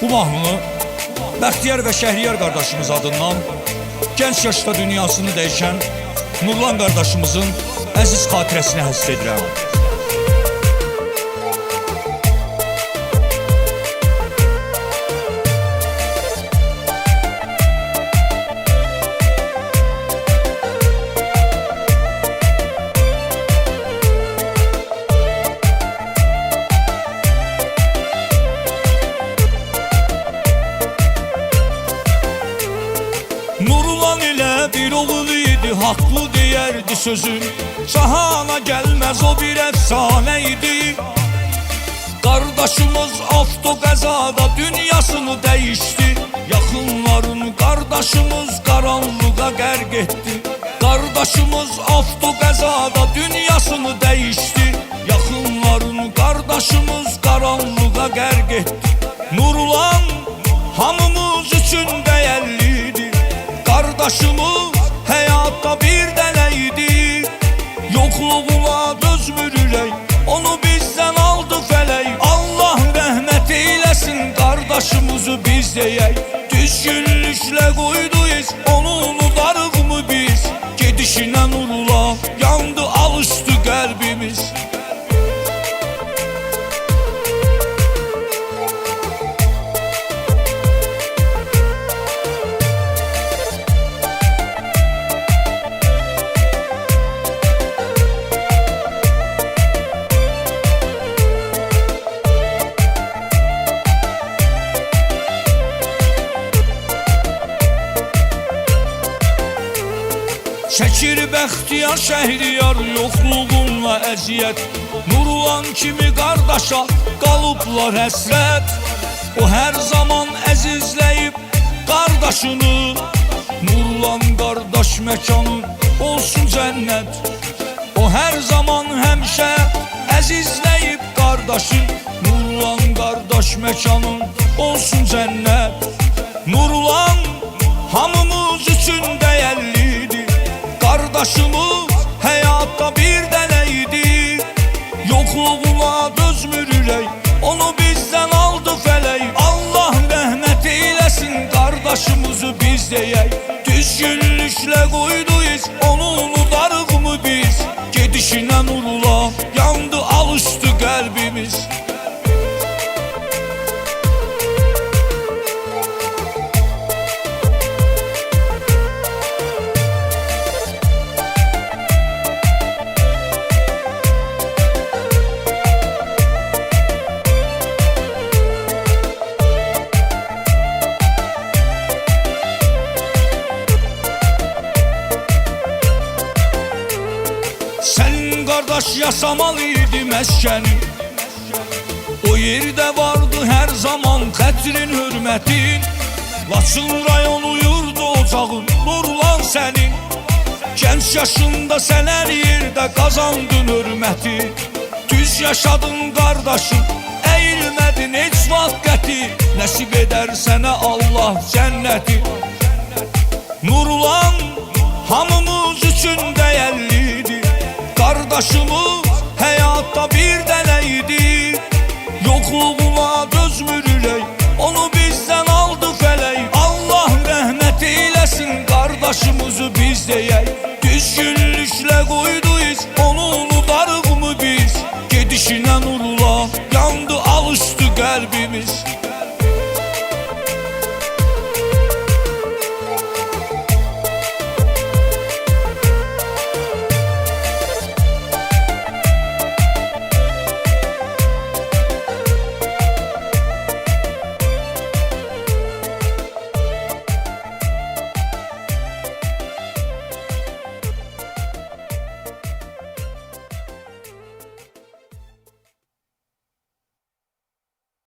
Bu mahnını Bəxtiyar və Şəhriyar qardaşımız adından gənc yaşda dünyasını dəyişən Nurlan qardaşımızın əziz xatirəsinə həsr edirəm. Bir idi Haklı diyerdi sözün. Cahana gelmez o bir efsaneydi. Kardeşimiz avto kazada dünyasını değişti. Yakınların kardeşimiz karanlığa gerg etti Kardeşimiz avto kazada dünyasını değişti. Yakınların kardeşimiz karanlığa gerg Yokluğuna dözmürüley Onu bizden aldı feley. Allah rahmet eylesin Kardeşimizi biz deyək Düzgünlükle koyduyuz Çəkir bəxtiyar şəhriyar yoxluğunla əziyyət. Nurulan kimi qardaşa qalıblar həsrət. O hər zaman əzizləyib qardaşını. Nurulan qardaş məkanı olsun cənnət. O hər zaman həmişə əzizləyib qardaşı. Nurulan qardaş məkanı olsun cənnət. Nurulan hamımız üçün dəyərlidir Kardeşimiz hayatta bir deneydi. Yokluğuna dözmürüley Onu bizden aldı feley. Allah rahmet eylesin Kardeşimizi biz deyək Düzgünlükle koyduyuz Senin kardeş yasamalıydı məskənin O yerde vardı her zaman xətrin hürmətin Laçın rayonu yurdu ocağın nurlan sənin Gənc yaşında sən hər yerdə qazandın hörməti. Düz yaşadın qardaşım, əyilmədin heç vaxt qəti. Nəsib edər Allah cənnəti. Nurulan hamımız üçün dəyərlidir Arkadaşımız hayatta bir deneydi. Yokluğuna göz mürüley Onu bizden aldı feley. Allah rahmet eylesin kardeşimizi biz deyey Düzgünlükle koyduyuz Onu unutar mı biz? Gidişine nurlu